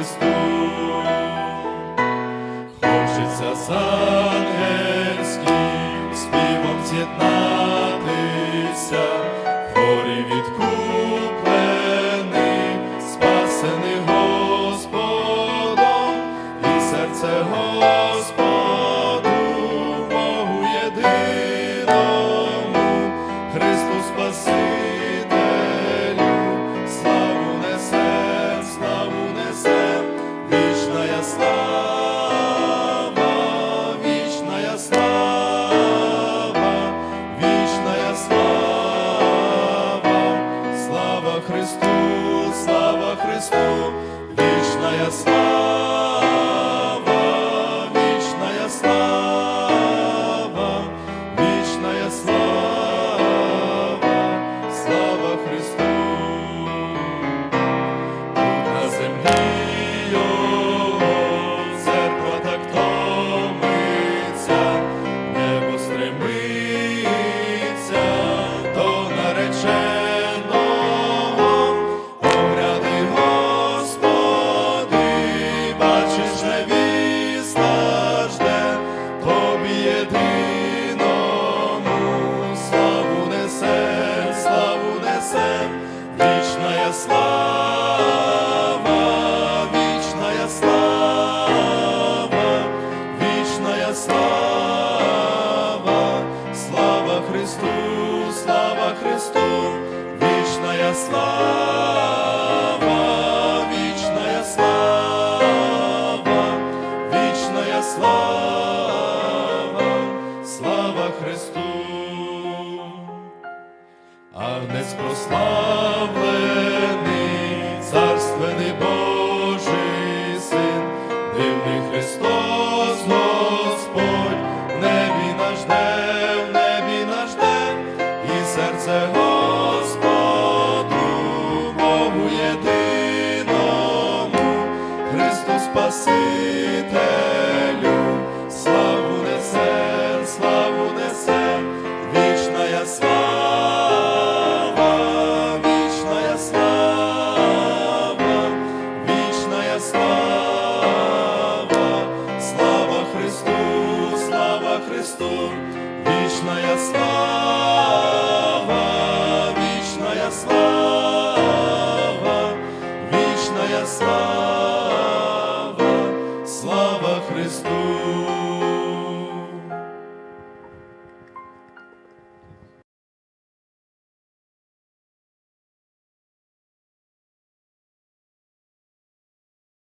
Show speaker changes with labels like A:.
A: Христом, хочеться з ангельським співом з'єднатися, хорі від Христу, вічна ясна. єдиному, славу несе, славу несе, вічна слава, вічна слава, вічна слава, слава Христу, слава Христу, вічна я слава. pros. Христу, вічна слава, вічна слава, вічна слава, слава.